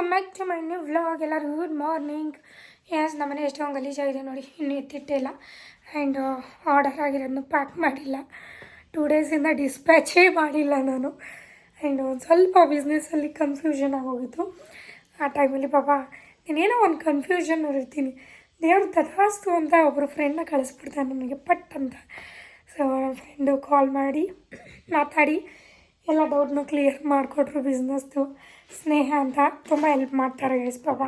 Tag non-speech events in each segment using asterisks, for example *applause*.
Welcome back to my new vlog ಎಲ್ಲರಿಗೂ good morning yes ನಮ್ಮನೆ ಎಷ್ಟೊಂದು ಗಲೀಜಾಗಿದೆ ನೋಡಿ. ಇನ್ನೂ ಎತ್ತಿಟ್ಟಿಲ್ಲ ಆ್ಯಂಡ್ ಆರ್ಡರ್ ಆಗಿರೋದನ್ನು ಪ್ಯಾಕ್ ಮಾಡಿಲ್ಲ. ಟೂ ಡೇಸಿಂದ ಡಿಸ್ಪ್ಯಾಚೇ ಮಾಡಿಲ್ಲ ನಾನು. ಆ್ಯಂಡ್ ಒಂದು ಸ್ವಲ್ಪ ಬಿಸ್ನೆಸ್ಸಲ್ಲಿ ಕನ್ಫ್ಯೂಷನ್ ಆಗೋಗಿತ್ತು. ಆ ಟೈಮಲ್ಲಿ ಪಾಪ ನೀನೇನೋ ಒಂದು ಕನ್ಫ್ಯೂಷನ್ ಇರ್ತೀನಿ ದೇವ್ರ ತಥಾಸ್ತು ಅಂತ ಒಬ್ಬರು ಫ್ರೆಂಡ್ನ ಕಳಿಸ್ಬಿಡ್ತಾನೆ ನನಗೆ ಪಟ್ ಅಂತ. ಸೊ ನನ್ನ ಫ್ರೆಂಡು ಕಾಲ್ ಮಾಡಿ, ಮಾತಾಡಿ. ಎಲ್ಲ ಡೌಟ್ನು ಕ್ಲಿಯರ್ ಮಾಡಿಕೊಟ್ರು ಬಿಸ್ನೆಸ್ದು ಸ್ನೇಹ ಅಂತ ತುಂಬ ಹೆಲ್ಪ್ ಮಾಡ್ತಾರೆ ಗೈಸ್ ಪಾಪ.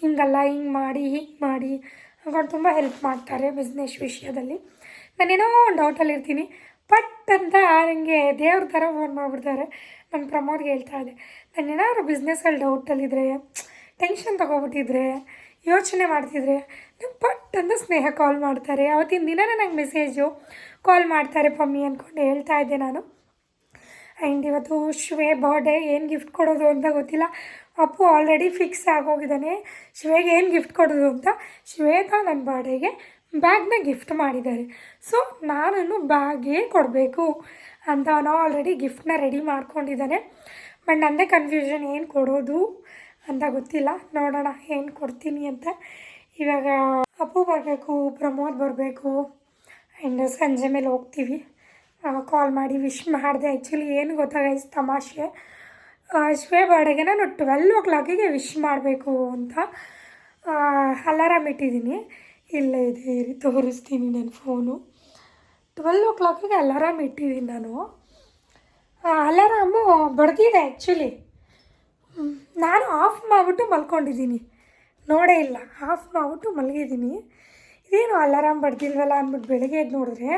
ಹಿಂಗಲ್ಲ ಹಿಂಗೆ ಮಾಡಿ ಹಿಂಗೆ ಮಾಡಿ ಅಂದ್ಕೊಂಡು ತುಂಬ ಹೆಲ್ಪ್ ಮಾಡ್ತಾರೆ ಬಿಸ್ನೆಸ್ ವಿಷಯದಲ್ಲಿ. ನಾನೇನೋ ಒಂದು ಡೌಟಲ್ಲಿ ಇರ್ತೀನಿ. ಪಟ್ ಅಂತ ನನಗೆ ದೇವ್ರ ಥರ ಫೋನ್ ಮಾಡಿಬಿಡ್ತಾರೆ. ನನ್ನ ಪ್ರಮೋದ್ಗೆ ಹೇಳ್ತಾ ಇದ್ದೆ. ನಾನು ಏನಾದ್ರು ಬಿಸ್ನೆಸ್ಸಲ್ಲಿ ಡೌಟಲ್ಲಿದ್ದರೆ ಟೆನ್ಷನ್ ತೊಗೊಬಿಟ್ಟಿದ್ರೆ, ಯೋಚನೆ ಮಾಡ್ತಿದ್ರೆ, ನಂಗೆ ಪಟ್ ಅಂತ ಸ್ನೇಹ ಕಾಲ್ ಮಾಡ್ತಾರೆ. ಅವತ್ತಿನ ದಿನನೇ ನಂಗೆ ಮೆಸೇಜು ಕಾಲ್ ಮಾಡ್ತಾರೆ ಪಮ್ಮಿ ಅಂದ್ಕೊಂಡು ಹೇಳ್ತಾ ಇದ್ದೆ ನಾನು. ಆ್ಯಂಡ್ ಇವತ್ತು ಶ್ವೇ ಬರ್ಡೇ ಏನು ಗಿಫ್ಟ್ ಕೊಡೋದು ಅಂತ ಗೊತ್ತಿಲ್ಲ. ಅಪ್ಪು ಆಲ್ರೆಡಿ ಫಿಕ್ಸ್ ಆಗೋಗಿದ್ದಾನೆ. ಶಿವೆಗೆ ಏನು ಗಿಫ್ಟ್ ಕೊಡೋದು ಅಂತ ಶ್ವೇತಾ ನನ್ನ ಬರ್ಡೇಗೆ ಬ್ಯಾಗ್ನ ಗಿಫ್ಟ್ ಮಾಡಿದ್ದಾರೆ. ಸೊ ನಾನು ಬ್ಯಾಗೇ ಕೊಡಬೇಕು ಅಂತ ಅವನು ಆಲ್ರೆಡಿ ಗಿಫ್ಟನ್ನ ರೆಡಿ ಮಾಡ್ಕೊಂಡಿದ್ದಾನೆ. ಬಟ್ ನನ್ನದೇ ಕನ್ಫ್ಯೂಷನ್ ಏನು ಕೊಡೋದು ಅಂತ ಗೊತ್ತಿಲ್ಲ. ನೋಡೋಣ, ಏನು ಕೊಡ್ತೀನಿ ಅಂತ. ಇವಾಗ ಅಪ್ಪು ಬರಬೇಕು, ಪ್ರಮೋದ್ ಬರಬೇಕು. ಆ್ಯಂಡ್ ಸಂಜೆ ಮೇಲೆ ಹೋಗ್ತೀವಿ. ಕಾಲ್ ಮಾಡಿ ವಿಶ್ ಮಾಡಿದೆ. ಆ್ಯಕ್ಚುಲಿ ಏನು ಗೊತ್ತಾಗೈಸ್ ತಮಾಷೆ. ಶ್ವೇ ಬರ್ಡೆಗೆ ನಾನು ಟ್ವೆಲ್ ಓ ಕ್ಲಾಕಿಗೆ ವಿಶ್ ಮಾಡಬೇಕು ಅಂತ ಅಲಾರಾಮ್ ಇಟ್ಟಿದ್ದೀನಿ ಇಲ್ಲ, ಇದೆ ಇರಿ ತೋರಿಸ್ತೀನಿ ನನ್ನ ಫೋನು ಟ್ವೆಲ್ ಓ ಕ್ಲಾಕಿಗೆ ಅಲಾರಾಮ್ ಇಟ್ಟಿದ್ದೀನಿ ನಾನು. ಅಲಾರಾಮು ಬಡ್ದಿದೆ ಆ್ಯಕ್ಚುಲಿ ನಾನು ಆಫ್ ಮಾಡಿಬಿಟ್ಟು ಮಲ್ಕೊಂಡಿದ್ದೀನಿ ನೋಡೇ ಇಲ್ಲ ಆಫ್ ಮಾಡಿಬಿಟ್ಟು ಮಲಗಿದ್ದೀನಿ ಇದೇನು ಅಲಾರಾಮ್ ಬಡ್ದಿಲ್ವಲ್ಲ ಅಂದ್ಬಿಟ್ಟು ಬೆಳಗ್ಗೆ ಎದ್ದು ನೋಡಿದ್ರೆ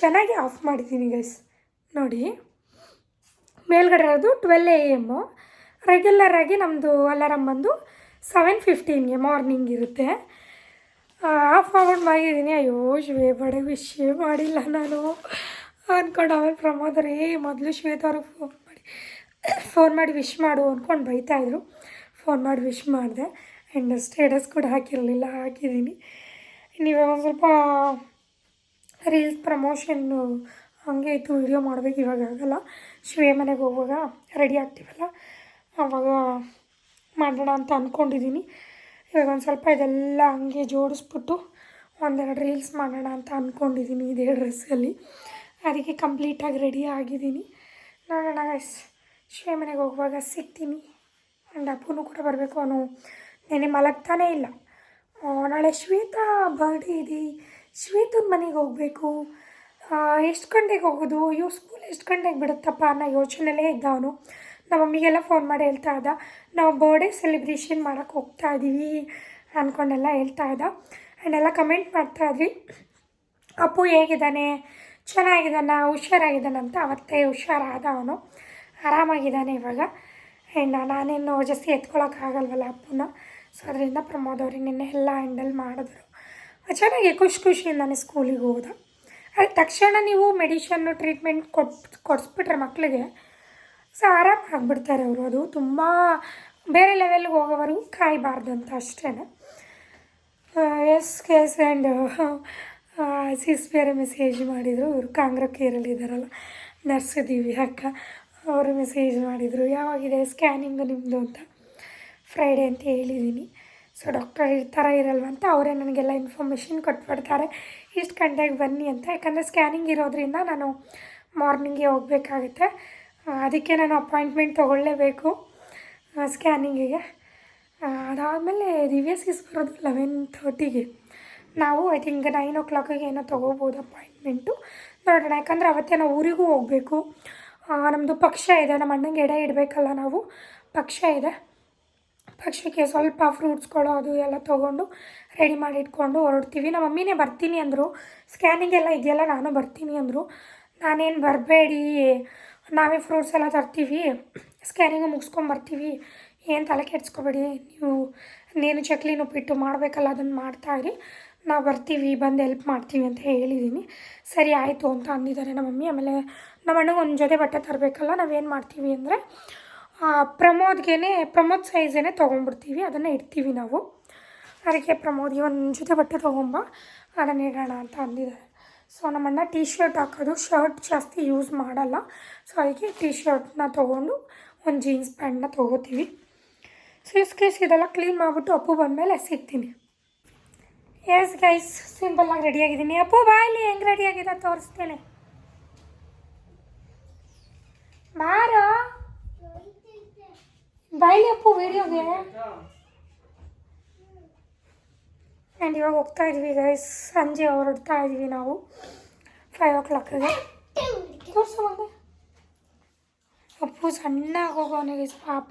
ಚೆನ್ನಾಗಿ ಆಫ್ ಮಾಡಿದ್ದೀನಿ ಗೈಸ್ ನೋಡಿ, ಮೇಲ್ಗಡೆ ಇರೋದು ಟ್ವೆಲ್ ಎ ಎಮ್ಮು ರೆಗ್ಯುಲರಾಗಿ ನಮ್ಮದು ಅಲಾರಾಮ್ ಬಂದು ಸೆವೆನ್ ಫಿಫ್ಟೀನ್ಗೆ ಮಾರ್ನಿಂಗ್ ಇರುತ್ತೆ. ಆಫ್ ಮಾಡ್ಬಿಟ್ಟು ಮಾಡಿದ್ದೀನಿ ಅಯ್ಯೋ ಶ್ವೇ ಬಡೆ ವಿಷಯ ಮಾಡಿಲ್ಲ ನಾನು. ಅಂದ್ಕೊಂಡು ಆಮೇಲೆ ಪ್ರಮೋದರೇ ಮೊದಲು ಶ್ವೇತವ್ರಿಗೆ ಫೋನ್ ಮಾಡಿ ಫೋನ್ ಮಾಡಿ ವಿಶ್ ಮಾಡು ಅಂದ್ಕೊಂಡು ಬೈತಾಯಿದ್ರು ಫೋನ್ ಮಾಡಿ ವಿಶ್ ಮಾಡಿದೆ. ಆ್ಯಂಡ್ ಸ್ಟೇಟಸ್ ಕೂಡ ಹಾಕಿರಲಿಲ್ಲ ಹಾಕಿದ್ದೀನಿ ನೀವು ಒಂದು ಸ್ವಲ್ಪ ರೀಲ್ಸ್ ಪ್ರಮೋಷನ್ನು ಹಾಗೆ ಇತ್ತು, ವೀಡಿಯೋ ಮಾಡಬೇಕು ಇವಾಗ ಆಗಲ್ಲ. ಶಿವೆ ಮನೆಗೆ ಹೋಗುವಾಗ ರೆಡಿ ಆಗ್ತೀವಲ್ಲ? ಆವಾಗ ಮಾಡೋಣ ಅಂತ ಅಂದ್ಕೊಂಡಿದ್ದೀನಿ ಇವಾಗ ಒಂದು ಸ್ವಲ್ಪ ಇದೆಲ್ಲ ಹಂಗೆ ಜೋಡಿಸ್ಬಿಟ್ಟು ಒಂದೆರಡು ರೀಲ್ಸ್ ಮಾಡೋಣ ಅಂತ ಅಂದ್ಕೊಂಡಿದ್ದೀನಿ ಇದೇ ಡ್ರೆಸ್ಸಲ್ಲಿ ಅದಕ್ಕೆ ಕಂಪ್ಲೀಟಾಗಿ ರೆಡಿ ಆಗಿದ್ದೀನಿ ನೋಡೋಣ ಗೈಸ್ ಶಿವೆ ಮನೆಗೆ ಹೋಗುವಾಗ ಸಿಗ್ತೀನಿ. ಆ್ಯಂಡ್ ಅಪ್ಪನೂ ಕೂಡ ಬರಬೇಕು. ಅವನು ನೆನೆ ಮಲಗ್ತಾನೇ ಇಲ್ಲ. ನಾಳೆ ಶ್ವೇತಾ ಬರ್ಡೇ ಇದೆ. ಶ್ವೇತನ ಮನೆಗೆ ಹೋಗಬೇಕು. ಎಷ್ಟು ಗಂಟೆಗೆ ಹೋಗೋದು? ಅಯ್ಯೋ ಸ್ಕೂಲ್ ಎಷ್ಟು ಗಂಟೆಗೆ ಬಿಡುತ್ತಪ್ಪ ಅನ್ನೋ ಯೋಚನೆಯಲ್ಲೇ ಇದ್ದ ಅವನು. ನಮ್ಮ ಮಮ್ಮಿಗೆಲ್ಲ ಫೋನ್ ಮಾಡಿ ಹೇಳ್ತಾ ಇದ್ದ. ನಾವು ಬರ್ಡೇ ಸೆಲೆಬ್ರೇಷನ್ ಮಾಡೋಕ್ಕೆ ಹೋಗ್ತಾ ಇದ್ದೀವಿ ಅಂದ್ಕೊಂಡೆಲ್ಲ ಹೇಳ್ತಾ ಇದ್ದ. ಆ್ಯಂಡ್ ಎಲ್ಲ ಕಮೆಂಟ್ ಮಾಡ್ತಾ ಇದ್ವಿ. ಅಪ್ಪು ಹೇಗಿದ್ದಾನೆ? ಚೆನ್ನಾಗಿದ್ದಾನ? ಹುಷಾರಾಗಿದ್ದಾನೆ ಅಂತ ಅವತ್ತೇ ಹುಷಾರಾದ ಅವನು. ಆರಾಮಾಗಿದ್ದಾನೆ ಇವಾಗ. ಆ್ಯಂಡ್ ನಾನೇನು ಜಾಸ್ತಿ ಎತ್ಕೊಳ್ಳೋಕ್ಕಾಗಲ್ವಲ್ಲ ಅಪ್ಪನ ಸೊ, ಅದರಿಂದ ಪ್ರಮೋದ್ ಅವ್ರಿಗೆ ನಿನ್ನೆ ಎಲ್ಲ ಹ್ಯಾಂಡಲ್ ಮಾಡಿದ್ರು. ಚೆನ್ನಾಗಿ ಖುಷಿ ಖುಷಿಯಿಂದಾನೆ ಸ್ಕೂಲಿಗೆ ಹೋದ ಅದು ತಕ್ಷಣ ನೀವು ಮೆಡಿಷನ್ನು ಟ್ರೀಟ್ಮೆಂಟ್ ಕೊಟ್, ಕೊಡಿಸ್ಬಿಟ್ರೆ ಮಕ್ಕಳಿಗೆ ಸೊ ಆರಾಮ ಆಗಿಬಿಡ್ತಾರೆ ಅವರು. ಅದು ತುಂಬ ಬೇರೆ ಲೆವೆಲ್ಗೆ ಹೋಗೋವರೆಗೂ ಕಾಯಬಾರ್ದು ಅಂತ ಅಷ್ಟೇ. ಎಸ್ ಎಸ್ ಆ್ಯಂಡ್ ಸಿಸ್ ಬೇರೆ ಮೆಸೇಜ್ ಮಾಡಿದರು. ಇವರು ಕಾಂಗ್ರ ಕೇರಲ್ಲಿ ಇದ್ದಾರಲ್ಲ ನರ್ಸ್ ದಿವ್ಯ ಅಕ್ಕ. ಅವರು ಮೆಸೇಜ್ ಮಾಡಿದರು. ಯಾವಾಗಿದೆ ಸ್ಕ್ಯಾನಿಂಗ್ ನಿಮ್ಮದು ಅಂತ. ಫ್ರೈಡೇ ಅಂತ ಹೇಳಿದ್ದೀನಿ ಸೊ ಡಾಕ್ಟರ್ ಥರ ಇರಲ್ವ ಅಂತ ಅವರೇ ನನಗೆಲ್ಲ ಇನ್ಫಾರ್ಮೇಷನ್ ಕೊಟ್ಬಿಡ್ತಾರೆ. ಇಷ್ಟು ಗಂಟೆಗೆ ಬನ್ನಿ ಅಂತ. ಯಾಕಂದರೆ ಸ್ಕ್ಯಾನಿಂಗ್ ಇರೋದ್ರಿಂದ ನಾನು ಮಾರ್ನಿಂಗೇ ಹೋಗಬೇಕಾಗುತ್ತೆ. ಅದಕ್ಕೆ ನಾನು ಅಪಾಯಿಂಟ್ಮೆಂಟ್ ತೊಗೊಳ್ಳೇಬೇಕು ಸ್ಕ್ಯಾನಿಂಗಿಗೆ. ಅದಾದಮೇಲೆ ದಿವ್ಯ ಸೀಸ್ ಬರೋದು ಲೆವೆನ್ ತರ್ಟಿಗೆ ನಾವು, ಐ ಥಿಂಕ್, ನೈನ್ ಓ ಕ್ಲಾಕಿಗೆ ಏನೋ ತೊಗೋಬೋದು ಅಪಾಯಿಂಟ್ಮೆಂಟು. ನೋಡೋಣ, ಯಾಕಂದರೆ ಅವತ್ತೇ ನಾವು ಊರಿಗೂ ಹೋಗಬೇಕು. ನಮ್ಮದು ಪಕ್ಷ ಇದೆ, ನಮ್ಮ ಅಣ್ಣಂಗೆ ಎಡೆ ಇಡಬೇಕಲ್ಲ ನಾವು. ಪಕ್ಷ ಇದೆ. ಪಕ್ಷಕ್ಕೆ ಸ್ವಲ್ಪ ಫ್ರೂಟ್ಸ್ಗಳು ಅದು ಎಲ್ಲ ತೊಗೊಂಡು ರೆಡಿ ಮಾಡಿ ಇಟ್ಕೊಂಡು ಹೊರಡ್ತೀವಿ. ನಮ್ಮ ಮಮ್ಮಿನೇ ಬರ್ತೀನಿ ಅಂದರು. ಸ್ಕ್ಯಾನಿಂಗ್ ಎಲ್ಲ ಇದೆಯಲ್ಲ, ನಾನು ಬರ್ತೀನಿ ಅಂದರು. ನಾನೇನು ಬರಬೇಡಿ, ನಾವೇ ಫ್ರೂಟ್ಸ್ ಎಲ್ಲ ತರ್ತೀವಿ. ಸ್ಕ್ಯಾನಿಂಗು ಮುಗಿಸ್ಕೊಂಬರ್ತೀವಿ ಏನು ತಲೆ ಕೆಡ್ಸ್ಕೊಬೇಡಿ. ನೀವು, ನೇನು ಚಕ್ಲಿನ ಉಪ್ಪಿಟ್ಟು ಮಾಡಬೇಕಲ್ಲ ಅದನ್ನು ಮಾಡ್ತಾಯಿರಿ ನಾವು ಬರ್ತೀವಿ, ಬಂದು ಹೆಲ್ಪ್ ಮಾಡ್ತೀವಿ ಅಂತ ಹೇಳಿದ್ದೀನಿ ಸರಿ ಆಯಿತು ಅಂತ ಅಂದಿದ್ದಾರೆ ನಮ್ಮ ಮಮ್ಮಿ. ಆಮೇಲೆ ನಮ್ಮ ಅಣ್ಣಗೆ ಒಂದು ಜೊತೆ ಬಟ್ಟೆ ತರಬೇಕಲ್ಲ, ನಾವೇನು ಮಾಡ್ತೀವಿ ಅಂದರೆ ಪ್ರಮೋದ್ಗೆ ಪ್ರಮೋದ್ ಸೈಜೇನೆ ತೊಗೊಂಡ್ಬಿಡ್ತೀವಿ, ಅದನ್ನು ಇಡ್ತೀವಿ ನಾವು. ಅದಕ್ಕೆ ಪ್ರಮೋದ್ಗೆ ಒಂದು ಜೊತೆ ಬಟ್ಟೆ ತೊಗೊಂಬ, ಅದನ್ನು ಇಡೋಣ ಅಂತ ಅಂದಿದ್ದಾರೆ. ಸೊ, ನಮ್ಮಣ್ಣ ಟೀ ಶರ್ಟ್ ಹಾಕೋದು ಶರ್ಟ್ ಜಾಸ್ತಿ ಯೂಸ್ ಮಾಡಲ್ಲ. ಸೊ, ಅದಕ್ಕೆ ಟೀ ಶರ್ಟ್ನ ತೊಗೊಂಡು ಒಂದು ಜೀನ್ಸ್ ಪ್ಯಾಂಟ್ನ ತೊಗೋತೀವಿ. ಸ್ವೀಸ್ ಕೇಸ್ ಇದೆಲ್ಲ ಕ್ಲೀನ್ ಮಾಡಿಬಿಟ್ಟು ಅಪ್ಪು ಬಂದಮೇಲೆ ಸಿಗ್ತೀನಿ. ಎಸ್ ಗೈಸ್ ಸಿಂಪಲ್ಲಾಗಿ ರೆಡಿಯಾಗಿದ್ದೀನಿ ಅಪ್ಪು ಬಾಯಲ್ಲಿ ಹೆಂಗೆ ರೆಡಿಯಾಗಿದೆ ತೋರಿಸ್ತೇನೆ. ಬಾರೋ. ಬಾಯ್ಲಿ ಅಪ್ಪು ವೀಡಿಯೋಗೆ ಆ್ಯಂಡ್ ಇವಾಗ ಹೋಗ್ತಾ ಇದ್ವಿ ಗೈಸ್ ಸಂಜೆ ಹೊರಡ್ತಾ ಇದ್ವಿ ನಾವು. ಫೈವ್ ಓ ಕ್ಲಾಕಿಗೆ ತೋರಿಸು ಮಗ ಅಪ್ಪು ಸಣ್ಣಗೆ ಹೋಗೋನೆ ಗೈಸ್ ಪಾಪ.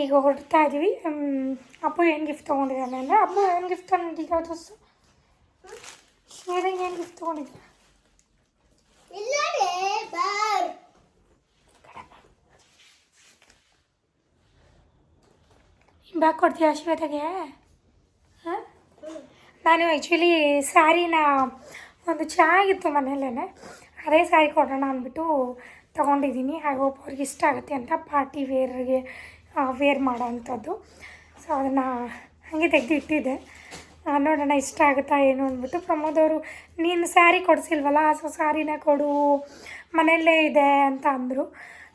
ಈಗ ಹೊರಡ್ತಾ ಇದ್ವಿ. ಅಪ್ಪು ಏನು ಗಿಫ್ಟ್ ತೊಗೊಂಡಿದ್ದಾನೆ ಅಂದರೆ ಅಪ್ಪು ಏನು ಗಿಫ್ಟ್ ತೊಗೊಂಡಿದ್ದ ತೋರಿಸು. ಶ್ವೇತಂಗೆ ಏನು ಗಿಫ್ಟ್ ತೊಗೊಂಡಿದ್ದ ಬ್ಯಾಗ್ ಕೊಡ್ತೀಯ ಆಶೀರ್ವಾದಾಗೆ? ಹಾಂ? ನಾನು ಆ್ಯಕ್ಚುಲಿ ಸ್ಯಾರಿನ ಒಂದು ಚೆನ್ನಾಗಿತ್ತು ಮನೇಲೇ ಅದೇ ಸ್ಯಾರಿ ಕೊಡೋಣ ಅಂದ್ಬಿಟ್ಟು ತೊಗೊಂಡಿದ್ದೀನಿ. ಹಾಗೆ ಒಬ್ಬರಿಗೆ ಇಷ್ಟ ಆಗುತ್ತೆ ಅಂತ ಪಾರ್ಟಿ ವೇರ್ಗೆ ವೇರ್ ಮಾಡೋ ಅಂಥದ್ದು ಸೊ ಅದನ್ನು ಹಾಗೆ ತೆಗೆದು ಇಟ್ಟಿದ್ದೆ ನೋಡೋಣ ಇಷ್ಟ ಆಗುತ್ತಾ ಏನು ಅಂದ್ಬಿಟ್ಟು ಪ್ರಮೋದ್ ಅವರು, ನೀನು ಸ್ಯಾರಿ ಕೊಡಿಸಿಲ್ವಲ್ಲ ಸೊ ಸ್ಯಾರಿನ ಕೊಡು, ಮನೆಯಲ್ಲೇ ಇದೆ ಅಂತ ಅಂದರು.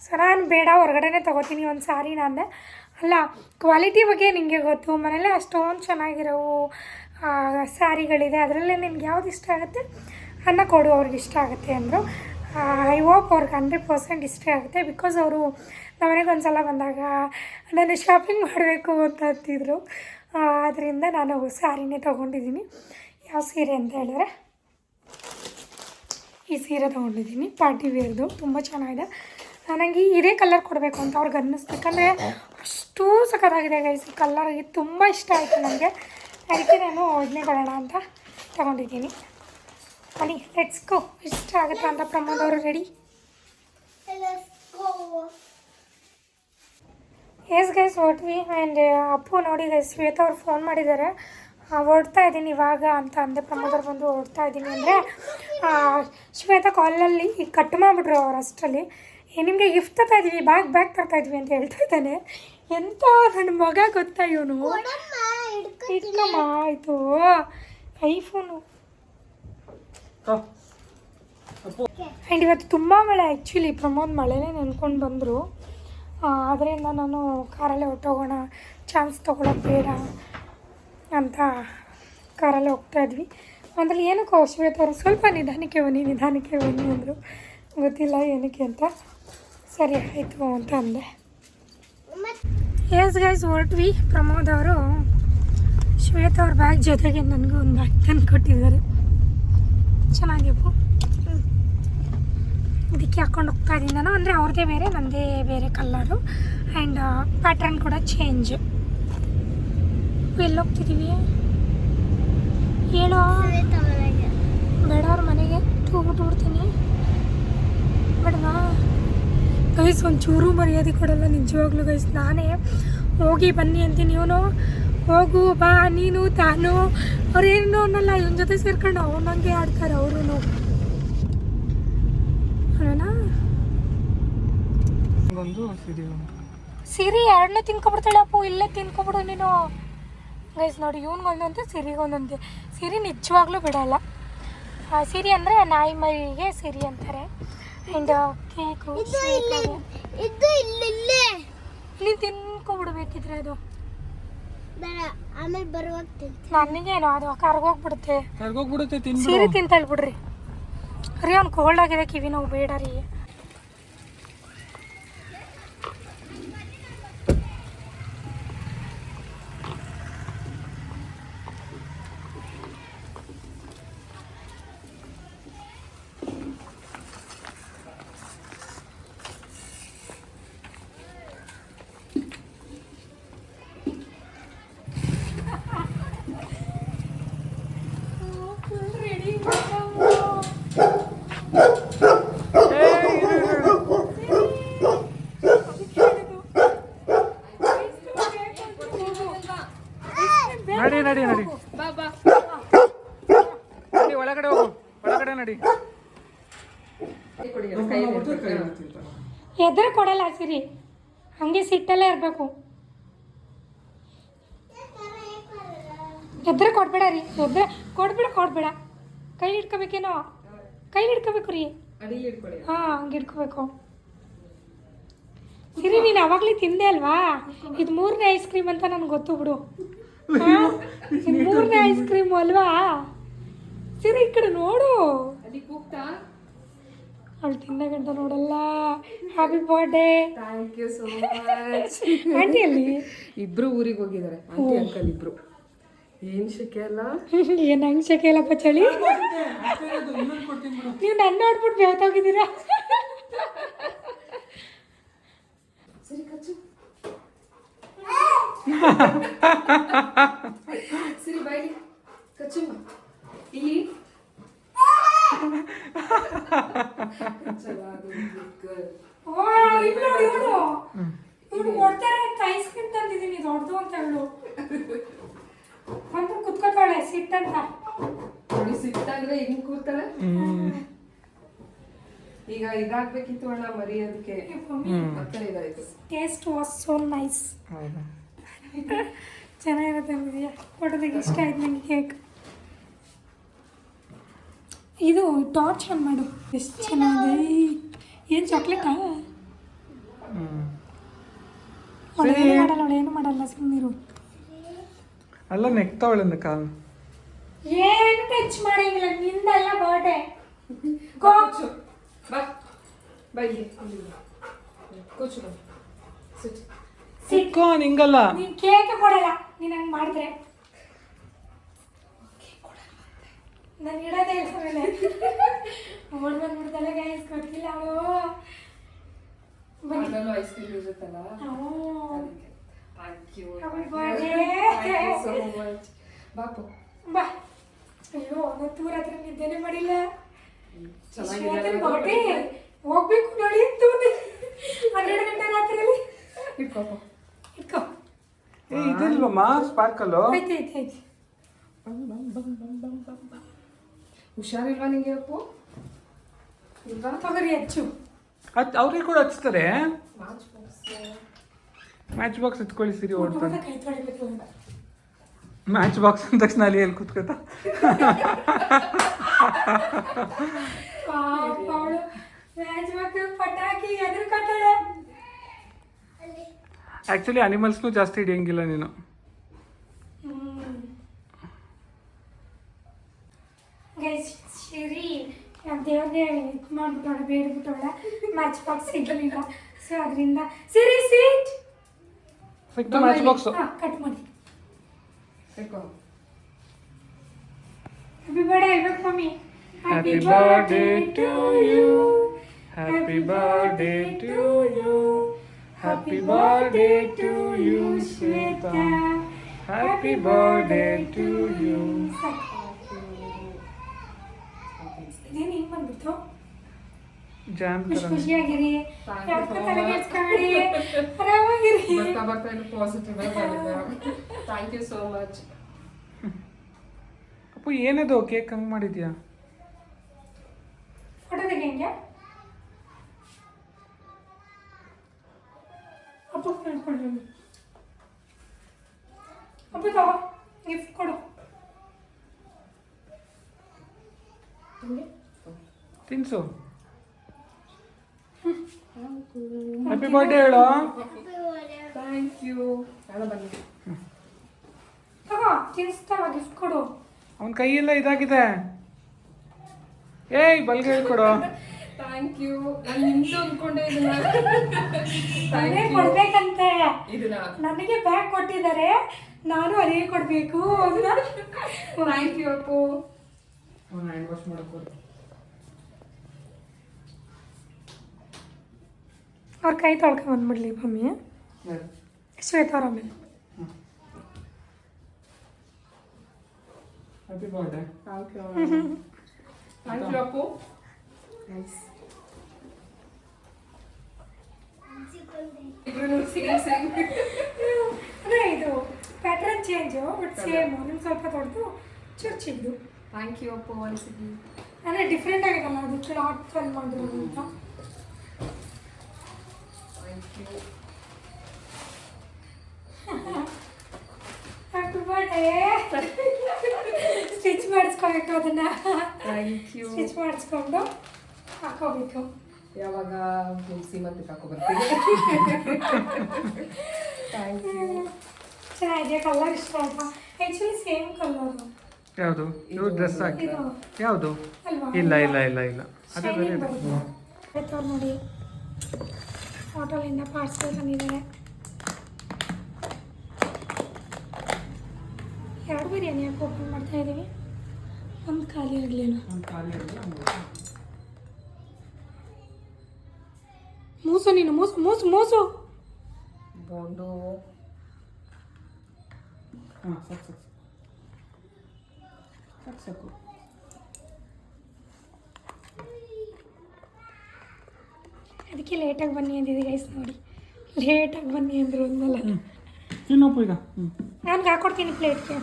ಸೊ ನಾನು ಬೇಡ, ಹೊರಗಡೆನೇ ತೊಗೋತೀನಿ ಒಂದು ಸ್ಯಾರಿ ಅಂದೆ ಅಲ್ಲ ಕ್ವಾಲಿಟಿ ಬಗ್ಗೆ ನಿಮಗೆ ಗೊತ್ತು. ಮನೇಲೆ ಅಷ್ಟೊಂದು ಚೆನ್ನಾಗಿರೋವು ಆ, ಸ್ಯಾರಿಗಳಿದೆ ಅದರಲ್ಲೇ ನಿಮ್ಗೆ ಯಾವ್ದು ಇಷ್ಟ ಆಗುತ್ತೆ? ಅನ್ನ ಕೊಡು ಅವ್ರಿಗೆ ಇಷ್ಟ ಆಗುತ್ತೆ ಅಂದರು. ಐ ಹೋಪ್ ಅವ್ರಿಗೆ ಹಂಡ್ರೆಡ್ ಪರ್ಸೆಂಟ್ ಇಷ್ಟ ಆಗುತ್ತೆ. ಬಿಕಾಸ್ ಅವರು ನಮ್ಮನೆಗೆ ಒಂದು ಸಲ ಬಂದಾಗ ನಾನು ಶಾಪಿಂಗ್ ಮಾಡಬೇಕು ಅಂತ ಅಂತಿದ್ರು. ಅದರಿಂದ ನಾನು ಸ್ಯಾರಿನೇ ತೊಗೊಂಡಿದ್ದೀನಿ. ಯಾವ ಸೀರೆ ಅಂತ ಹೇಳಿದ್ರೆ? ಈ ಸೀರೆ ತೊಗೊಂಡಿದ್ದೀನಿ. ಪಾರ್ಟಿ ವೇರ್ದು. ತುಂಬ ಚೆನ್ನಾಗಿದೆ. ನನಗೆ ಇದೇ ಕಲರ್ ಕೊಡಬೇಕು ಅಂತ ಅವ್ರಿಗೆ ಅನ್ನಿಸ್ಬೇಕಂದ್ರೆ ಅಷ್ಟು ಸಖತ್ತಾಗಿದೆ ಗೈಸ್ ಕಲ್ಲರ್ ತುಂಬ ಇಷ್ಟ ಆಯಿತು ನನಗೆ ಅದಕ್ಕೆ ನಾನು ಇದನ್ನೇ ಕೊಡೋಣ ಅಂತ ತಗೊಂಡಿದ್ದೀನಿ. ಬನ್ನಿ ಲೆಟ್ಸ್ ಗೋ ಇಷ್ಟ ಆಗುತ್ತಾ ಅಂತ ಪ್ರಮೋದ್ ಅವರು ರೆಡಿ ಎಸ್ ಗೈಸ್ ಹೊಟ್ವಿ ಆ್ಯಂಡ್ ಅಪ್ಪು ನೋಡಿ ಗೈಸ್ ಶ್ವೇತಾ ಅವ್ರು ಫೋನ್ ಮಾಡಿದ್ದಾರೆ. ಓಡ್ತಾ ಇದ್ದೀನಿ ಇವಾಗ ಅಂತ ಅಂದೆ. ಪ್ರಮೋದ್ ಅವ್ರು ಬಂದು ಓಡ್ತಾ ಇದ್ದೀನಿ ಅಂದರೆ ಶ್ವೇತಾ ಕಾಲಲ್ಲಿ ಕಟ್ ಮಾಡಿಬಿಟ್ರು ಅವ್ರು ಅಷ್ಟರಲ್ಲಿ. ನಿಮಗೆ ಗಿಫ್ಟ್ ತರ್ತಾ ಇದ್ದೀವಿ ಬ್ಯಾಗ್ ಬ್ಯಾಗ್ ತರ್ತಾ ಇದ್ವಿ ಅಂತ ಹೇಳ್ತಾ ಇದ್ದಾನೆ. ಎಂಥ ನನ್ನ ಮಗ ಗೊತ್ತಾ ಇವನು? ಇಟ್ಕಮ್ಮ ಆಯಿತು. ಐಫೋನು. ಆ್ಯಂಡ್ ಇವತ್ತು ತುಂಬ ಮಳೆ ಆ್ಯಕ್ಚುಲಿ ಪ್ರಮೋದ್ ಮಳೆನೇ ನೆನ್ಕೊಂಡು ಬಂದರು. ಆದ್ದರಿಂದ ನಾನು ಕಾರಲ್ಲೇ ಹೊಟ್ಟೋಗೋಣ ಚಾನ್ಸ್ ತೊಗೊಳೋದು ಬೇಡ ಅಂತ ಕಾರಲ್ಲೇ ಹೋಗ್ತಾ ಇದ್ವಿ. ಮೊದಲು ಏನಕ್ಕೆ ಅವಶ್ಯಕತೆ ಅವರು ಸ್ವಲ್ಪ ನಿಧಾನಕ್ಕೆ ಬನ್ನಿ ನಿಧಾನಕ್ಕೆ ಬನ್ನಿ ಅಂದರು. ಗೊತ್ತಿಲ್ಲ ಏನಕ್ಕೆ ಅಂತ. ಸರಿ ಆಯಿತು ಅಂತ ಅಂದೆ. ಎಸ್ ಗೈಸ್ ಹೊರಟ್ವಿ ಪ್ರಮೋದ್ ಅವರು ಶ್ವೇತ ಅವ್ರ ಬ್ಯಾಗ್ ಜೊತೆಗೆ ನನಗೂ ಒಂದು ಬ್ಯಾಗ್ ತಂದು ಕೊಟ್ಟಿದ್ದಾರೆ ಚೆನ್ನಾಗಿವು. ಇದಕ್ಕೆ ಹಾಕ್ಕೊಂಡು ಹೋಗ್ತಾ ಇದ್ದೀನಿ ನಾನು. ಅಂದರೆ ಅವ್ರದ್ದೇ ಬೇರೆ ನನ್ನದೇ ಬೇರೆ ಕಲ್ಲರು ಆ್ಯಂಡ್ ಪ್ಯಾಟ್ರನ್ ಕೂಡ ಚೇಂಜ್ ಎಲ್ಲಿ ಹೋಗ್ತಿದ್ದೀವಿ ಹೇಳೋ? ಬೇಡ ಅವ್ರ ಮನೆಗೆ. ಹೋಗ್ಬಿಟ್ಟು ಬಿಡ್ತೀನಿ. ಬೇಡವಾ? ಗೈಸ್ ಒಂಚೂರು ಮರ್ಯಾದೆ ಕೊಡಲ್ಲ ನಿಜವಾಗ್ಲೂ ಗೈಸ್. ನಾನೇ ಹೋಗಿ ಬನ್ನಿ ಅಂತೀನಿ ಇವನು ಹೋಗು ಬಾ ನೀನು ತಾನು. ಅವ್ರೇನು ಅನ್ನಲ್ಲ ಇವನ ಜೊತೆ ಸೇರ್ಕೊಂಡು ಅವನಂಗೆ ಆಡ್ತಾರೆ ಅವರು ಸಿರಿ ಎರಡನೇ ಎರಡನ್ನೂ ತಿನ್ಕೊಬಿಡ್ತಾಳೆ ಅಪ್ಪು ಇಲ್ಲೇ ತಿನ್ಕೊಬಿಡು ನೀನು. ಗೈಸ್ ನೋಡಿ ಇವ್ನಿಗೊಂದಂತೆ ಸಿರಿಗೊಂದಂತೆ ಸಿರಿ ನಿಜವಾಗ್ಲೂ ಬಿಡಲ್ಲ. ಸಿರಿ ಅಂದರೆ ನಾಯಿ ಮೈಗೆ ಸಿರಿ ಅಂತಾರೆ. ಆ್ಯಂಡ್ ಕೇಕು ಇದು ಇಲ್ಲಿಲ್ಲೇ. ನೀನು ತಿನ್ಕೊಬಿಡ್ಬೇಕಿದ್ರೆ ಅದು. ಆಮೇಲೆ ಬರುವಾಗ ನನಗೇನು ಅದು ಕರ್ಗೋಗ್ಬಿಡುತ್ತೆ. ಕರ್ಗೋಗ್ಬಿಡುತ್ತೆ ತಿನ್ ಸೀರೆ ತಿಂತಾಳ್ ಬಿಡ್ರಿ ರೀ ಅವ್ನು ಕೋಲ್ಡ್ ಆಗಿದೆ ಕಿವಿ ನೋವು ಬೇಡ ರೀ ನಡಿ ನಡಿ ನಡಿ ನಡಿ ಒಳಗಡೆ ಹೋಗು ಒಳಗಡೆ ನಡಿ ಎದುರು ಕೊಡಲ್ಲ ಸಿರಿ ಹಂಗೆ ಸಿಟ್ಟಲ್ಲೇ ಇರಬೇಕು ಎದುರು ಕೊಡ್ಬೇಡ ಕೊಡ್ಬೇಡ ಕೊಡ್ಬೇಡ. ಕೈ ಹಿಡ್ಕೋಬೇಕೇನೋ? ಕೈ ಹಿಡ್ಕೋಬೇಕು ರೀ. ಹಾಂ ಹಂಗೆ ಹಿಡ್ಕೋಬೇಕು. ಸಿರಿ ನೀನು ಅವಾಗಲೇ ತಿಂದೆ ಅಲ್ವಾ? ಇದು ಮೂರನೇ ಐಸ್ ಕ್ರೀಮ್ ಅಂತ ನನಗೆ ಗೊತ್ತು ಬಿಡು. ಮೂರನೇ ಐಸ್ ಕ್ರೀಮ್ ಅಲ್ವಾ? ಸಿರಿ ಈ ಕಡೆ ನೋಡು. ಅವಳು ತಿನ್ನಗಂಟ ನೋಡಲ್ಲ. Happy birthday thank you so much aunty ಅಲ್ಲಿ? ಇಬ್ರು ಊರಿಗೆ ಹೋಗಿದ್ದಾರೆ. ಆಂಟಿ ಅಂಕಲ್ ಇಬ್ರು. ಏನ್ ಶೆಕೆ ಅಲ್ಲ? ಏನು ಹಂಗೆ ಶಕೆ ಇಲ್ಲಪ್ಪ ಚಳಿ? ನೀವು ನನ್ನ ನೋಡ್ಬಿಟ್ಟು ಬೇವತ್ತೋಗಿದ್ದೀರಾ? ಸರಿ ಕಚ್ಚು. ಸರಿ ಬಾಯ್ಲಿ ಕಚ್ಚು ಇಲ್ಲಿ. ಇವ್ಳು ಕೊಡ್ತಾರೆ ಅಂತ ಐಸ್ ಕ್ರೀಮ್ ತಂದಿದ್ದೀನಿ ದೊಡ್ಡದು ಅಂತ ಹೇಳು. ಕುತ್ಕೋತಾಳೆ ಸಿಟ್ಟಂತ. ನೋಡಿ ಸಿಟ್ಟಾದ್ರೆ ಹಿಂಗ್ ಕೂತಾಳೆ ಈಗ ಇದಾಗ್ಬೇಕಿತ್ತು ಅಣ್ಣ ಮರಿ ಅದಕ್ಕೆ ಮತ್ತೆ ಇದಾಯ್ತು ಟೇಸ್ಟ್ ವಾಸ್ ಸೋ ನೈಸ್ ಚೆನ್ನಾಗಿರುತ್ತೆ ಅಂದಿದ್ಯಾ? ಕೊಡೋದಕ್ಕೆ ಇಷ್ಟ ಆಯ್ತು ನನಗೆ ಕೇಕ್ ಇದು ಟಾರ್ಚ್ ಆನ್ ಮಾಡು. ಎಷ್ಟು ಚೆನ್ನಾಗಿದೆ. ಏನು ಚಾಕ್ಲೇಟಾ ಏನು ಮಾಡಲ್ಲ ಅವಳು ಏನು ಮಾಡಲ್ಲ ಸುಮ್ಮನಿರು ಅಲ್ಲ ನೆಕ್ತಾವಳೆ ಕಾಲ್ ಏನು ಟಚ್ ಮಾಡಂಗಿಲ್ಲ ನಿಂದಲ್ಲ ಬರ್ಡೇ ಕೋಚು ಬಾ. ಬಾ. ಕೂಚು ಬಾ. ಸಿಟ್ ಸಿಕ್ಕೋ ನಿಂಗಲ್ಲ. ನೀನು ಕೇಕ್ ಕೊಡಲ್ಲ ನೀನು ಹಂಗ್ ಮಾಡಿದ್ರೆ. ನಾನು ಇಡೋದೇ ಇಲ್ಲ ಮೇಲೆ ಓಡ್ ಬಂದ್ಬಿಡ್ತಾಳೆ ಗೈಸ್ ಗೊತ್ತಿಲ್ಲ ಅವಳು. ಐಸ್ ಕ್ರೀಮ್ ಇರುತ್ತಲ್ಲ. Thank you Happy birthday. So much Bapu ಬಾ. ಅಯ್ಯೋ ನಾನು ರಾತ್ರಿ ಹತ್ರ ನಿದ್ದೆನೆ ಮಾಡಿಲ್ಲ. ಚೆನ್ನಾಗಿದೆ ಹೋಗ್ಬೇಕು ನೋಡಿ ಹನ್ನೆರಡು ಗಂಟೆ ರಾತ್ರಿಯಲ್ಲಿ. ಇಟ್ಕೋಪ ಇಟ್ಕೋ. ಏ ಇದಿಲ್ವಮ್ಮ ಸ್ಪಾರ್ಕಲ್ಲು ಐತೆ ಐತೆ ಐತೆ ಹುಷಾರಿಲ್ವಾ ನಿಂಗೆ ಅಪ್ಪು? ಇಲ್ವಾ? ತಗೋರಿ ಹಚ್ಚು ಹಚ್ ಅವ್ರಿಗೆ ಕೂಡ ಹಚ್ತಾರೆ? ಮ್ಯಾಚ್ ಬಾಕ್ಸ್ ಎತ್ಕೊಳ್ಳಿ ಸಿರಿ ಓಡ್ತಾನೆ ಮ್ಯಾಚ್ ಬಾಕ್ಸ್ ಅಂದ ತಕ್ಷಣ ಅಲ್ಲಿ ಎಲ್ಲಿ ಕೂತ್ಕೊತ? ಆ್ಯಕ್ಚುಲಿ ಅನಿಮಲ್ಸ್ನು ಜಾಸ್ತಿ ಹಿಡಿಯಂಗಿಲ್ಲ ನೀನು. ಗೈಸ್ ಶಿರಿ ದೇವ್ರನ್ನೇ ಇದು ಮಾಡ್ಬಿಟ್ಟವಳೆ ಬೇಡ್ಬಿಟ್ಟವಳೆ ಮ್ಯಾಚ್ ಬಾಕ್ಸ್ ಸಿಗಲಿಲ್ಲ. ಸೊ ಅದರಿಂದ ಸಿರಿ ಸೀಟ್ ಸಿಕ್ತು ಮ್ಯಾಚ್ ಬಾಕ್ಸು ಹಾಂ ಕಟ್ ಮಾಡಿ ಇಟ್ಕೋ ಹ್ಯಾಪಿ ಬರ್ಡೇ ಹೇಳ್ಬೇಕು mummy Happy birthday to you. Happy birthday to you. Happy birthday to you, Shweta. Happy birthday to you. ಇದೇನು ಹಿಂಗೆ ಬಂದ್ಬಿಡ್ತು ಜಾಮ್ ಖುಷಿ ತರ ಖುಷಿಯಾಗಿರಿ Thank you ಯಾವ್ದಕ್ಕೂ so ತಲೆ much. ಕೆಡ್ಸ್ಕೊಬೇಡಿ ಆರಾಮಾಗಿರಿ ಬರ್ತಾ ಬರ್ತಾ ಇನ್ನು positive thank you so much Appu ಏನದು ಕೇಕ್ ಹಂಗೆ ಮಾಡಿದ್ಯಾ ಫೋಟೋ ತೆಗಿಯಂಗೆ ಅಪ್ಪ ಕಳ್ಕೊಂಡ್ರಿ ಅಪ್ಪ ತಗೋ ಗಿಫ್ಟ್ ಕೊಡು ತಿನ್ಸು ಹ್ಯಾಪಿ ಬರ್ಡೇ ಹೇಳು. ಥ್ಯಾಂಕ್ ಯು ನಾನು ಬನ್ನಿ. ತಗೋ ತಿನ್ಸ್ತಾವ ಗಿಫ್ಟ್ ಕೊಡು. ಅವನ ಕೈಯೆಲ್ಲ ಇದಾಗಿದೆ. ಏಯ್ ಬಲ್ಗೆ ಹೇಳ್ಕೊಡು. ಥ್ಯಾಂಕ್ ಯು ನಾನು ನಿಮ್ದು ಅನ್ಕೊಂಡೆ ಇದನ್ನ. ಯು ಕೊಡ್ಬೇಕಂತೆ. ಇದನ್ನ ನನಗೆ ಬ್ಯಾಗ್ ಕೊಟ್ಟಿದ್ದಾರೆ. ನಾನು ಅದೇ ಕೊಡಬೇಕು. Thank you Appu. Hand wash ಮಾಡ್ಕೊಡು ಅವ್ರ ಕೈ ತೊಳ್ಕೊಂಡ್ ಬಂದ್ಬಿಡ್ಲಿ ಮಮ್ಮಿ ಶ್ವೇತ ಅವ್ರ ಆಮೇಲೆ happy birthday thank you Appu nice ಇದು ಪ್ಯಾಟ್ರನ್ ಚೇಂಜು ಬಟ್ ಸೇಮ್ ನಿಮ್ಗೆ ಸ್ವಲ್ಪ ತೊಡೆದು ಚೂರು ಚಿಕ್ಕದು ಥ್ಯಾಂಕ್ ಯು ಅಪ್ಪು ಅನಿಸಿದ್ವಿ. ಅಂದರೆ ಡಿಫ್ರೆಂಟ್ ಆಗಿದಲ್ಲ ಅದು ಕ್ಲಾತ್ ಅಲ್ಲಿ ಮಾಡಿರೋದು ಅಂತ. Thank you happy birthday stitch ಮಾಡಿಸ್ಕೋಬೇಕು ಅದನ್ನ. ಥ್ಯಾಂಕ್ ಯು ಸ್ಟಿಚ್ ಮಾಡಿಸ್ಕೊಂಡು ಹಾಕೋಬೇಕು. ಯಾವಾಗ ನಿಮ್ ಮತ್ತೆ ಹಾಕೋ ಬರ್ತೀನಿ ಥ್ಯಾಂಕ್ ಯು ಚೆನ್ನಾಗಿದೆ ಕಲರ್ ಇಷ್ಟ ಆಯ್ತಾ ಆ್ಯಕ್ಚುಲಿ ಸೇಮ್ ಕಲರ್ ಯಾವುದು? ಇವ್ರು ಡ್ರೆಸ್ ಹಾಕಿ. ಯಾವುದು? ಅಲ್ವಾ? ಇಲ್ಲ ಇಲ್ಲ ಇಲ್ಲ ಇಲ್ಲ. ಅದೇ ಬೇರೆ ನೋಡಿ ಹೋಟೆಲಿಂದ ಪಾರ್ಸಲ್ ತಂದಿದ್ದಾರೆ ಎರಡು ಬಿರಿಯಾನಿ ಯಾಕೆ ಓಪನ್ ಮಾಡ್ತಾ ಇದ್ದೀವಿ ಒಂದು ಖಾಲಿ ಇರಲಿಲ್ಲ ಮೂಸು ನೀನು ಮೂಸು ಮೂಸು ಮೂಸು ಬೋಂಡು ಹಾಂ ಸಾಕು ಸಾಕು ಸಾಕು ಸಾಕು ಅದಕ್ಕೆ ಲೇಟಾಗಿ ಬನ್ನಿ ಅಂದಿದ್ದೆ ಗೈಸ್ ನೋಡಿ. ಲೇಟಾಗಿ ಬನ್ನಿ ಅಂದರು ಒಂದಲ್ಲ ಇನ್ನೊಪ್ಪು ಈಗ. ನಾನು ಹಾಕೊಡ್ತೀನಿ ಪ್ಲೇಟ್ಗೆ.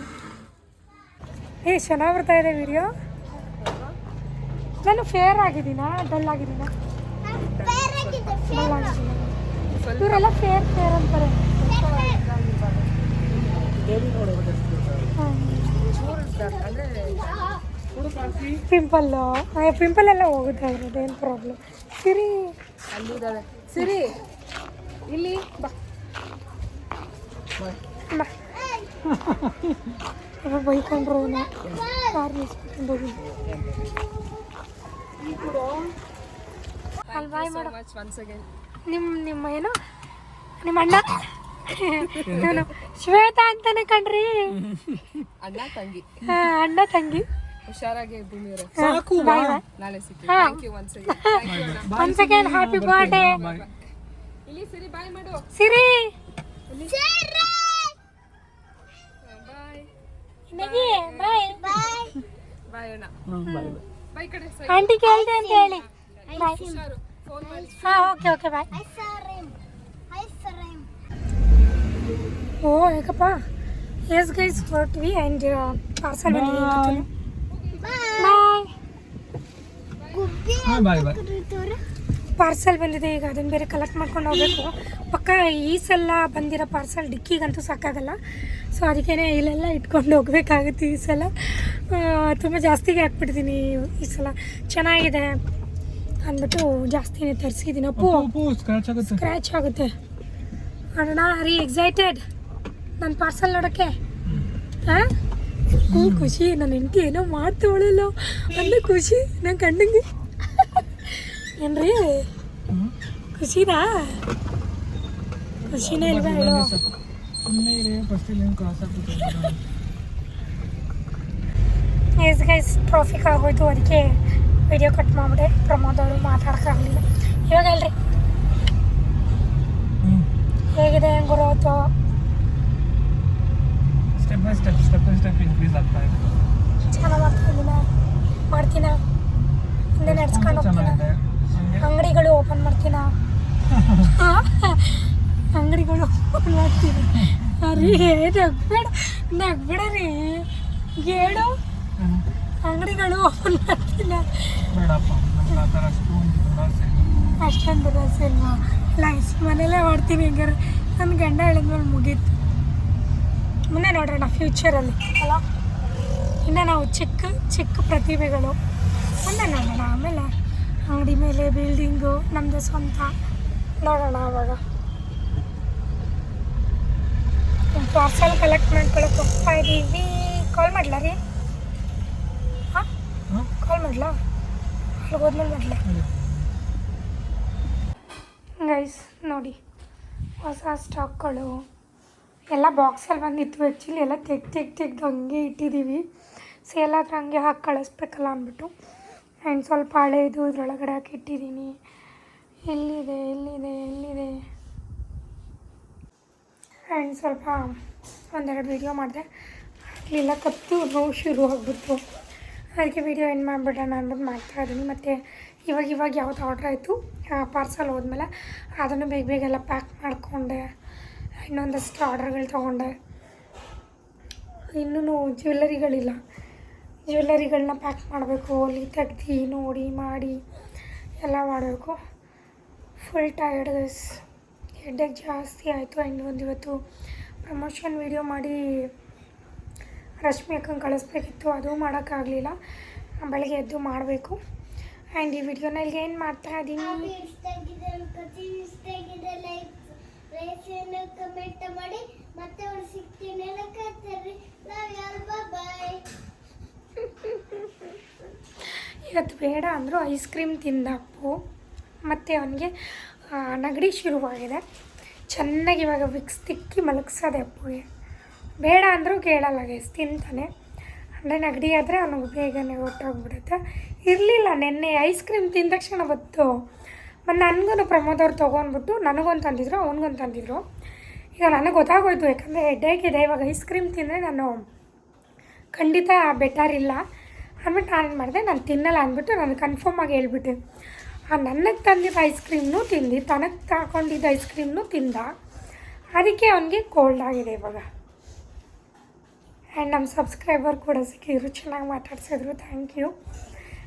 ಏ ಚೆನ್ನಾಗಿ ಬರ್ತಾ ಇದೆ ವಿಡಿಯೋ ನಾನು ಫೇರ್ ಆಗಿದ್ದೀನಾ? ಡಲ್ ಆಗಿದ್ದೀನಾ? ಇವರೆಲ್ಲ ಫೇರ್ ಫೇರ್ ಅಂತಾರೆ. ಪಿಂಪಲ್ಲು ಪಿಂಪಲ್ ಎಲ್ಲ ಹೋಗುತ್ತೆ ಅವ್ರದ್ದು ಏನು ಪ್ರಾಬ್ಲಮ್ ಸಿರಿ ಅಲ್ಲಿದ್ದಾಳೆ ಸಿರಿ ಇಲ್ಲಿ ಬಾ. ಬಾ. ಬೈಕೊಂಡ್ರು ಅವನು. ಕಾರ್ ನಿಲ್ಸ್ಬಿಟ್ಟು ಹೋಗಿದ್ದು ನಿಮ್ಮ ನಿಮ್ಮ ಏನು? ನಿಮ್ಮ ಅಣ್ಣ? *laughs* ಶ್ವೇತಾ ಅಂತಾನೆ ಕಣ್ರಿ. ಅಣ್ಣ ತಂಗಿ. ಹಾ, ಅಣ್ಣ ತಂಗಿ. ಹುಷಾರಾಗಿ ಭೂಮಿಯವರೇ ಸಾಕು ಬಾಯ್ ಬಾಯ್ ನಾಳೆ ಸಿಗ್ತೀವಿ. Thank you once again thank you ಅಣ್ಣ ಒನ್ ಸೆಕೆಂಡ್ ಹ್ಯಾಪಿ ಬರ್ಡೇ ಇಲ್ಲಿ ಸಿರಿ ಬಾಯ್ ಮಾಡು. ಸಿರಿ. ಬಾಯ್ ನಗಿ ಬಾಯ್ ಬಾಯ್ ಅಣ್ಣ. ಬಾಯ್ ಕಡೆ ಆಂಟಿ ಕೇಳ್ದೆ ಅಂತ ಹೇಳಿ. ಹಾಂ ಓಕೆ ಓಕೆ ಬಾಯ್ ಓ ಏಕಪ್ಪ. ಎಸ್ ಗೈಸ್ ಹೊರಟ್ವಿ ಆ್ಯಂಡ್ ಪಾರ್ಸಲ್ ಬಂದಿದೆ ಇವತ್ತು ಬಾಯ್ ಗುಬ್ಬಿ ಹಾಂ ಬಾಯ್ ಬಾಯ್. ಕರೀತಾರೆ. ಪಾರ್ಸಲ್ ಬಂದಿದೆ ಈಗ ಅದನ್ನು ಬೇರೆ ಕಲೆಕ್ಟ್ ಮಾಡ್ಕೊಂಡು ಹೋಗಬೇಕು. ಪಕ್ಕ ಈ ಸಲ ಬಂದಿರೋ ಪಾರ್ಸೆಲ್ ಡಿಕ್ಕಿಗಂತೂ ಸಾಕಾಗಲ್ಲ. ಸೊ ಅದಕ್ಕೇ ಇಲ್ಲೆಲ್ಲ ಇಟ್ಕೊಂಡು ಹೋಗ್ಬೇಕಾಗುತ್ತೆ ಈ ಸಲ. ತುಂಬ ಜಾಸ್ತಿಗೆ ಹಾಕ್ಬಿಡ್ತೀನಿ ಈ ಸಲ. ಚೆನ್ನಾಗಿದೆ ಅಂದ್ಬಿಟ್ಟು ಜಾಸ್ತಿನೇ ತರಿಸಿದ್ದೀನಿ ಅಪ್ಪು ಉಪ್ಪು ಸ್ಕ್ರಾಚ್ ಆಗುತ್ತೆ. ಸ್ಕ್ರ್ಯಾಚ್ ಆಗುತ್ತೆ. ಅಣ್ಣ ರೀ ಎಕ್ಸೈಟೆಡ್ ನನ್ನ ಪಾರ್ಸೆಲ್ ನೋಡೋಕ್ಕೆ? ಹಾಂ? ಹ್ಞೂ ಖುಷಿ ನನ್ನ ಹೆಂಡತಿ ಏನೋ ಮಾಡ್ತವಳಲ್ಲ. ಅನ್ನೋ ಖುಷಿ ನನ್ನ ಕಣ್ಣಿಗೆ. ಏನ್ರಿ? ಖುಷಿನಾ? ಖುಷಿನೇ ಇಲ್ವಾ ಹೇಳೋ? ಎಸ್ ಗೈಸ್ ಟ್ರಾಫಿಕ್ ಆಗೋಯ್ತು ಅದಕ್ಕೆ ವಿಡಿಯೋ ಕಟ್ ಮಾಡಿಬಿಟ್ಟೆ. ಪ್ರಮೋದ್ ಅವರು ಮಾತಾಡೋಕ್ಕಾಗಲಿಲ್ಲ. ಇವಾಗ ಹೇಳ್ರಿ. ಹೇಗಿದೆ ಗುರುವತ್ತು ಚೆನ್ನಾಗಿ ಮಾಡ್ತಿದ್ದೀನ ಮಾಡ್ತೀನ. ಮುಂದೆ ನಡ್ಸ್ಕೊಂಡು ಹೋಗ್ತೀನ. ಅಂಗಡಿಗಳು ಓಪನ್ ಮಾಡ್ತೀನ? *laughs* ಅಂಗಡಿಗಳು ಓಪನ್ ಮಾಡ್ತೀನಿ. ಅರಿ, ನಗ್ಬೇಡ ನಗ್ಬೇಡ ರೀ ಹೇಳು. ಅಂಗಡಿಗಳು ಓಪನ್ ಮಾಡ್ತೀನ. ಅಷ್ಟೊಂದು ರಸ ಇಲ್ವಾ ಲೈಸ್ ಮನೇಲೇ ಮಾಡ್ತೀನಿ ಹೆಂಗಾರೆ. ನನ್ನ ಗಂಡ ಹೇಳಿದ್ಮೇಲೆ ಮುಗೀತು. ಮುಂದೆ ನೋಡೋಣ ಫ್ಯೂಚರಲ್ಲಿ ಅಲ್ಲ. ಇನ್ನು ನಾವು ಚಿಕ್ಕ ಚಿಕ್ಕ ಪ್ರತಿಭೆಗಳು. ಮುಂದೆ ನೋಡೋಣ ಆಮೇಲೆ ಅಂಗಡಿ ಮೇಲೆ ಬಿಲ್ಡಿಂಗು ನಮ್ಮದು ಸ್ವಂತ. ನೋಡೋಣ ಆವಾಗ. ಪಾರ್ಸಲ್ ಕಲೆಕ್ಟ್ ಮಾಡ್ಕೊಳಕ್ಕೆ ಹೋಗ್ತಾ ಇದ್ದೀವಿ ಕಾಲ್ ಮಾಡ್ಲಾ ರೀ? ಹಾಂ? ಕಾಲ್ ಮಾಡಲಾ? ಅಲ್ಲಿ ಹೋದ್ಮೇಲೆ ಮಾಡಲ? ಗೈಸ್ ನೋಡಿ. ಹೊಸ ಸ್ಟಾಕ್ಗಳು ಎಲ್ಲ ಬಾಕ್ಸಲ್ಲಿ ಬಂದಿತ್ತು. ಆ್ಯಕ್ಚುಲಿ ಎಲ್ಲ ತೆಗ್ದು ತೆಗ್ದು ತೆಗ್ದು ಹಂಗೆ ಇಟ್ಟಿದ್ದೀವಿ ಸೇಲ್ ಎಲ್ಲಾದರೂ ಹಂಗೆ ಹಾಕಿ ಕಳಿಸ್ಬೇಕಲ್ಲ ಅಂದ್ಬಿಟ್ಟು. ಆ್ಯಂಡ್ ಸ್ವಲ್ಪ ಹಳೆಯದು ಇದ್ರೊಳಗಡೆ ಹಾಕಿ ಎಲ್ಲಿದೆ ಎಲ್ಲಿದೆ ಎಲ್ಲಿದೆ? ಆ್ಯಂಡ್ ಸ್ವಲ್ಪ ಒಂದೆರಡು ವೀಡಿಯೋ ಮಾಡಿದೆ. ಆಗಲಿಲ್ಲ, ಕತ್ತು ನೋವು ಶುರು ಆಗ್ಬಿಟ್ಟು ಅದಕ್ಕೆ ವೀಡಿಯೋ ಏನು ಮಾಡಿಬಿಡೋಣ ಅಂದ್ಬಿಟ್ಟು ಮಾಡ್ತಾ ಇದ್ದೀನಿ. ಮತ್ತು ಇವಾಗ ಇವಾಗ ಯಾವ್ದು ಆರ್ಡ್ರ್ ಆಯಿತು? ಪಾರ್ಸಲ್ ಹೋದ್ಮೇಲೆ ಅದನ್ನು ಬೇಗ ಬೇಗ ಎಲ್ಲ ಪ್ಯಾಕ್ ಮಾಡಿಕೊಂಡೆ. ಇನ್ನೊಂದಷ್ಟು ಆರ್ಡರ್ಗಳು ತೊಗೊಂಡೆ. ಇನ್ನೂ ಜ್ಯುವೆಲ್ಲರಿಗಳಿಲ್ಲ ಜ್ಯುವೆಲ್ಲರಿಗಳನ್ನ ಪ್ಯಾಕ್ ಮಾಡಬೇಕು. ಅಲ್ಲಿ ತೆಗ್ದು ನೋಡಿ ಮಾಡಿ ಎಲ್ಲ ಮಾಡಬೇಕು. ಫುಲ್ ಟಯರ್ಡ್ ಗೈಸ್ ಹೆಡ್ಡೇಕ್ ಜಾಸ್ತಿ ಆಯಿತು. ಆ್ಯಂಡ್ ಒಂದು ಇವತ್ತು ಪ್ರಮೋಷನ್ ವೀಡಿಯೋ ಮಾಡಿ ರಶ್ಮಿ ಅಕ್ಕಂಗೆ ಕಳಿಸ್ಬೇಕಿತ್ತು. ಅದು ಮಾಡೋಕ್ಕಾಗಲಿಲ್ಲ. ಬೆಳಗ್ಗೆ ಎದ್ದು ಮಾಡಬೇಕು. ಆ್ಯಂಡ್ ಈ ವಿಡಿಯೋನಲ್ಲಿ ಏನು ಮಾಡ್ತಾ ಇದ್ದೀನಿ ಕಮೆಂಟ್ ಮಾಡಿ. ಮತ್ತೆ ಅವ್ರು ಸಿಗ್ತೀನಿ ಅನ್ನಕತ್ತಾರೆ ಲವ್ ಯಾರು ಬಾಯ್ ಇವತ್ತು ಬೇಡ ಅಂದರೂ ಐಸ್ ಕ್ರೀಮ್ ತಿಂದ ಅಪ್ಪು. ಮತ್ತು ಅವನಿಗೆ ನೆಗಡಿ ಶುರುವಾಗಿದೆ. ಚೆನ್ನಾಗಿ ಇವಾಗ ವಿಕ್ಸ್ ತಿಕ್ಕಿ ಮಲಗಿಸೋದೆ ಅಪ್ಪುಗೆ. ಬೇಡ ಅಂದರೂ ಕೇಳಲ್ಲ ಗೈಸ್ ತಿಂತಾನೆ. ಅಂದರೆ ನೆಗಡಿ ಆದರೆ ಅವನಿಗೆ ಬೇಗನೆ ಹೊಟ್ಟೋಗ್ಬಿಡುತ್ತೆ ಇರಲಿಲ್ಲ, ನೆನ್ನೆ ಐಸ್ ಕ್ರೀಮ್ ತಿಂದ ತಕ್ಷಣ ಬತ್ತು ಮತ್ತು ನನಗೂ ಪ್ರಮೋದವ್ರು ತೊಗೊಂಡ್ಬಿಟ್ಟು ನನಗೊಂದು ತಂದಿದ್ರು, ಅವ್ನಿಗೊಂದು ತಂದಿದ್ರು. ಈಗ ನನಗೆ ಗೊತ್ತಾಗೋಯ್ತು, ಯಾಕಂದರೆ ಹೆಡ್ಡೇಕ್ ಇದೆ. ಇವಾಗ ಐಸ್ ಕ್ರೀಮ್ ತಿಂದರೆ ನಾನು ಖಂಡಿತ ಬೆಟರ್ ಇಲ್ಲ. ಅಂದ್ಬಿಟ್ಟು ನಾನೇನು ಮಾಡಿದೆ, ನಾನು ತಿನ್ನಲ್ಲ ಅಂದ್ಬಿಟ್ಟು ನಾನು ಕನ್ಫರ್ಮ್ ಆಗಿ ಹೇಳ್ಬಿಟ್ಟೆ. ಆ ನನಗೆ ತಂದಿದ್ದ ಐಸ್ ಕ್ರೀಮ್ನು ತಿಂದು, ತನಗೆ ತಗೊಂಡಿದ್ದ ಐಸ್ ಕ್ರೀಮ್ನು ತಿಂದ. ಅದಕ್ಕೆ ಅವನಿಗೆ ಕೋಲ್ಡ್ ಆಗಿದೆ ಇವಾಗ. ಆ್ಯಂಡ್ ನಮ್ಮ ಸಬ್ಸ್ಕ್ರೈಬರ್ ಕೂಡ ಸಿಕ್ಕಿದ್ರು ಚೆನ್ನಾಗಿ ಮಾತಾಡ್ಸಿದ್ರು ಥ್ಯಾಂಕ್ ಯು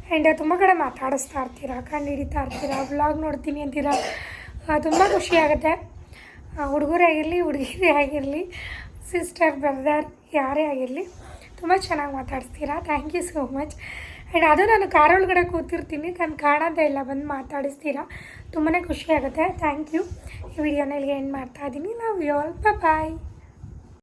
ಆ್ಯಂಡ್ ತುಂಬ ಕಡೆ ಮಾತಾಡಿಸ್ತಾ ಇರ್ತೀರಾ ಕಂಡು ಹಿಡಿತಾ ಇರ್ತೀರಾ ವ್ಲಾಗ್ ನೋಡ್ತೀನಿ ಅಂತೀರಾ? ತುಂಬ ಖುಷಿಯಾಗುತ್ತೆ ಹುಡುಗರೇ ಆಗಿರಲಿ, ಹುಡುಗಿರೇ ಆಗಿರಲಿ ಸಿಸ್ಟರ್ ಬ್ರದರ್ ಯಾರೇ ಆಗಿರಲಿ. ತುಂಬ ಚೆನ್ನಾಗಿ ಮಾತಾಡಿಸ್ತೀರಾ? Thank you so much and ಅದು ನಾನು ಕಾರೊಳಗಡೆ ಕೂತಿರ್ತೀನಿ. ನಾನು ಕಾಣೋದೇ ಇಲ್ಲ, ಬಂದು ಮಾತಾಡಿಸ್ತೀರಾ? ತುಂಬಾ ಖುಷಿಯಾಗುತ್ತೆ ಥ್ಯಾಂಕ್ ಯು ಈ ವಿಡಿಯೋನಲ್ಲಿ ಎಂಡ್ ಮಾಡ್ತಾ ಇದ್ದೀನಿ. ನಾವು ಯು ಆಲ್ ಬಾಯ್